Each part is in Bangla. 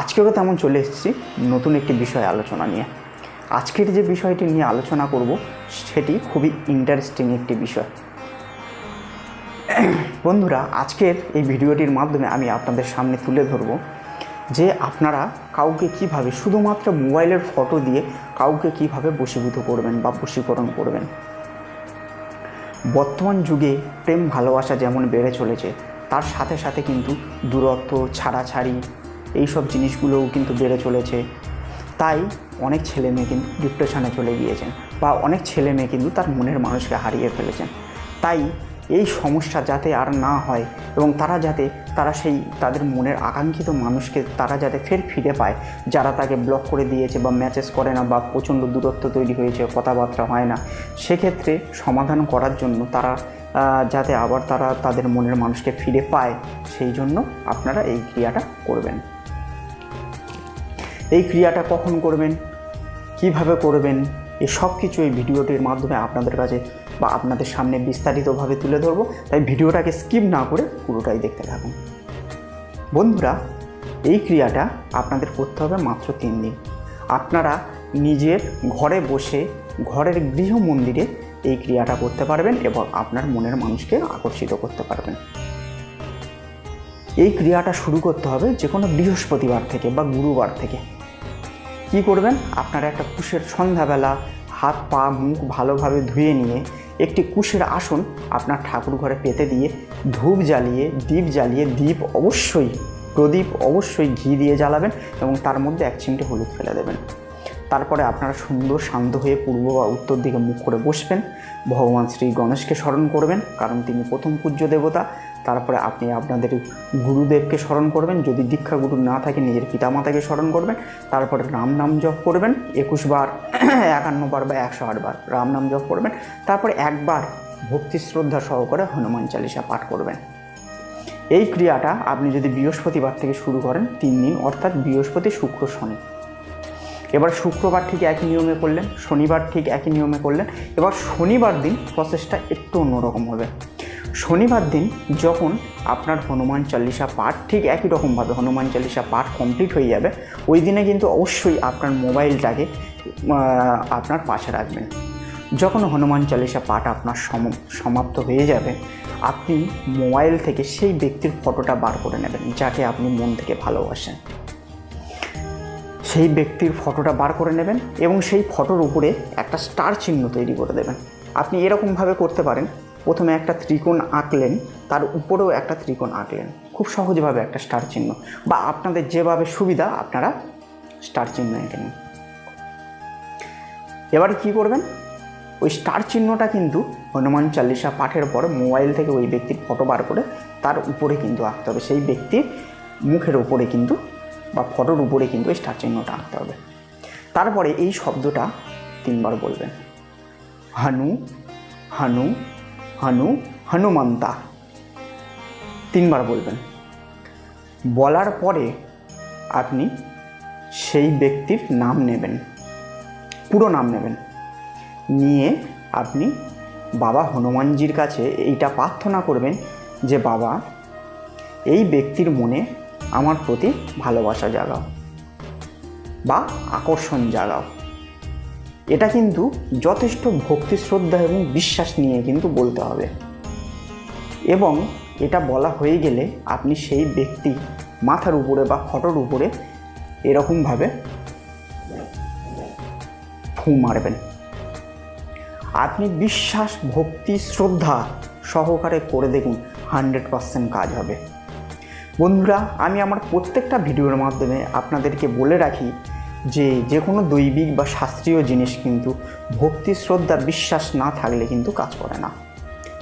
আজকেও তেমন চলে এসেছি নতুন একটি বিষয় আলোচনা নিয়ে। আজকের যে বিষয়টি নিয়ে আলোচনা করব, সেটি খুবই ইন্টারেস্টিং একটি বিষয়। বন্ধুরা, আজকের এই ভিডিওটির মাধ্যমে আমি আপনাদের সামনে তুলে ধরব যে আপনারা কাউকে কীভাবে, শুধুমাত্র মোবাইলের ফটো দিয়ে কাউকে কীভাবে বশীভূত করবেন বা বশীকরণ করবেন। বর্তমান যুগে প্রেম ভালোবাসা যেমন বেড়ে চলেছে, তার সাথে সাথে কিন্তু দূরত্ব, ছাড়াছাড়ি এইসব জিনিসগুলোও কিন্তু বেড়ে চলেছে। তাই অনেক ছেলে মেয়ে কিন্তু ডিপ্রেশনে চলে গিয়েছেন বা অনেক ছেলে মেয়ে কিন্তু তার মনের মানুষকে হারিয়ে ফেলেছেন। তাই এই সমস্যা যাতে আর না হয় এবং তারা যাতে, তারা সেই তাদের মনের আকাঙ্ক্ষিত মানুষকে তারা যাতে ফের ফিরে পায়, যারা তাকে ব্লক করে দিয়েছে বা ম্যাচেস করে না বা প্রচণ্ড দূরত্ব তৈরি হয়েছে, কথাবার্তা হয় না, সেক্ষেত্রে সমাধান করার জন্য তারা যাতে আবার তারা তাদের মনের মানুষকে ফিরে পায়, সেই জন্য আপনারা এই ক্রিয়াটা করবেন। এই ক্রিয়াটা কখন করবেন? কীভাবে করবেন? এই সব কিছু এই ভিডিওটির মাধ্যমে আপনাদের কাছে বা আপনাদের সামনে বিস্তারিতভাবে তুলে ধরবো। তাই ভিডিওটাকে স্কিপ না করে পুরোটাই দেখতে থাকুন। বন্ধুরা, এই ক্রিয়াটা আপনাদের করতে হবে মাত্র তিন দিন। আপনারা নিজের ঘরে বসে ঘরের গৃহ মন্দিরে এই ক্রিয়াটা করতে পারবেন এবং আপনার মনের মানুষকে আকর্ষিত করতে পারবেন। এই ক্রিয়াটা শুরু করতে হবে যে কোনো বৃহস্পতিবার থেকে বা গুরুবার থেকে। কি করবেন? আপনারা একটা কুশের সন্ধ্যাবেলা হাত, পা, মুখ ভালোভাবে ধুয়ে নিয়ে একটি কুশের আসন আপনার ঠাকুর ঘরে পেতে দিয়ে ধূপ জ্বালিয়ে দ্বীপ জ্বালিয়ে দ্বীপ অবশ্যই, প্রদীপ অবশ্যই ঘি দিয়ে জ্বালাবেন এবং তার মধ্যে এক চিমটে হলুদ ফেলে দেবেন। তারপরে আপনারা সুন্দর শান্ত হয়ে পূর্ব বা উত্তর দিকে মুখ করে বসবেন। ভগবান শ্রী গণেশকে স্মরণ করবেন, কারণ তিনি প্রথম পূজ্য দেবতা। তারপরে আপনি আপনাদের গুরুদেবকে স্মরণ করবেন। যদি দীক্ষা গুরু না থাকে, নিজের পিতামাতাকে স্মরণ করবেন। তারপরে রাম নাম জপ করবেন। একুশ বার, একান্ন বার বা একশো আট বার রাম নাম জপ করবেন। তারপরে একবার ভক্তি শ্রদ্ধা সহকারে হনুমান চালিসা পাঠ করবেন। এই ক্রিয়াটা আপনি যদি বৃহস্পতিবার থেকে শুরু করেন, তিন দিন, অর্থাৎ বৃহস্পতি, শুক্র, শনি। এবার শুক্রবার ঠিক একই নিয়মে করলেন, শনিবার ঠিক একই নিয়মে করলেন। এবার শনিবার দিন প্রসেসটা একটু অন্যরকম হবে। শনিবার দিন যখন আপনার হনুমান চালিসা পাঠ ঠিক একই রকমভাবে হনুমান চালিসা পাঠ কমপ্লিট হয়ে যাবে, ওই দিনে কিন্তু অবশ্যই আপনার মোবাইলটাকে আপনার পাশে রাখবেন। যখন হনুমান চালিসা পাঠ আপনার সম- সমাপ্ত হয়ে যাবে, আপনি মোবাইল থেকে সেই ব্যক্তির ফটোটা বার করে নেবেন, যাকে আপনি মন থেকে ভালোবাসেন। সেই ব্যক্তির ফটোটা বার করে নেবেন এবং সেই ফটোর উপরে একটা স্টার চিহ্ন তৈরি করে দেবেন। আপনি এরকমভাবে করতে পারেন প্রথমে একটা ত্রিকোণ আঁকলেন, তার উপরেও একটা ত্রিকোণ আঁকলেন। খুব সহজভাবে একটা স্টার চিহ্ন। বা আপনাদের যেভাবে সুবিধা, আপনারা স্টার চিহ্ন এঁকে নিন। এবার কি করবেন? ওই স্টার চিহ্নটা কিন্তু হনুমান চালিসা পাঠের পর মোবাইল থেকে ওই ব্যক্তির ফটো বার করে তার উপরে কিন্তু আঁকতে হবে। সেই ব্যক্তির মুখের উপরে কিন্তু বা ফটোর উপরে কিন্তু এই স্টার চিহ্নটা আঁকতে হবে। তারপরে এই শব্দটা তিনবার বলবেন। হানু হানু হানু, হনুমন্তা। তিনবার বলবেন। বলার পরে আপনি সেই ব্যক্তির নাম নেবেন, পুরো নাম নেবেন। নিয়ে আপনি বাবা হনুমানজির কাছে এইটা প্রার্থনা করবেন যে, বাবা, এই ব্যক্তির মনে আমার প্রতি ভালোবাসা জাগাও বা আকর্ষণ জাগাও। এটা কিন্তু যথেষ্ট ভক্তি শ্রদ্ধা এবং বিশ্বাস নিয়ে কিন্তু বলতে হবে। এবং এটা বলা হয়ে গেলে আপনি সেই ব্যক্তি মাথার উপরে বা ফটোর উপরে এরকমভাবে ফু মারবেন। আপনি বিশ্বাস, ভক্তি, শ্রদ্ধা সহকারে করে দেখুন, হান্ড্রেড পার্সেন্ট কাজ হবে। বন্ধুরা, আমি আমার প্রত্যেকটা ভিডিওর মাধ্যমে আপনাদেরকে বলে রাখি যে যে কোনো দৈবিক বা শাস্ত্রীয় জিনিস কিন্তু ভক্তি, শ্রদ্ধা, বিশ্বাস না থাকলে কিন্তু কাজ করে না।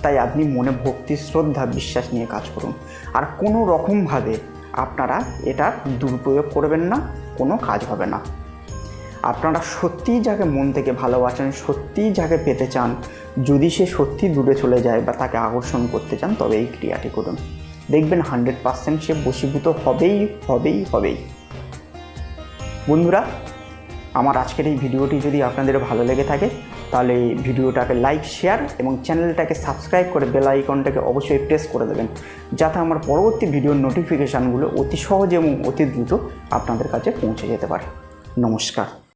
তাই আপনি মনে ভক্তি, শ্রদ্ধা, বিশ্বাস নিয়ে কাজ করুন। আর কোনো রকমভাবে আপনারা এটা দুরুপয়োগ করবেন না, কোনো কাজ হবে না। আপনারা সত্যিই যাকে মন থেকে ভালোবাসেন, সত্যিই যাকে পেতে চান, যদি সে সত্যি দূরে চলে যায় বা তাকে আকর্ষণ করতে চান, তবে এই ক্রিয়াটি করুন। দেখবেন হান্ড্রেড পার্সেন্ট সে বশীভূত হবেই হবেই হবেই। বন্ধুরা, আমার আজকের এই ভিডিওটি যদি আপনাদের ভালো লেগে থাকে, তাহলে এই ভিডিওটাকে লাইক শেয়ার এবং চ্যানেলটাকে সাবস্ক্রাইব করে বেল আইকনটাকে অবশ্যই প্রেস করে দেবেন, যাতে আমার পরবর্তী ভিডিওর নোটিফিকেশানগুলো অতি সহজে এবং অতি দ্রুত আপনাদের কাছে পৌঁছে যেতে পারে। নমস্কার।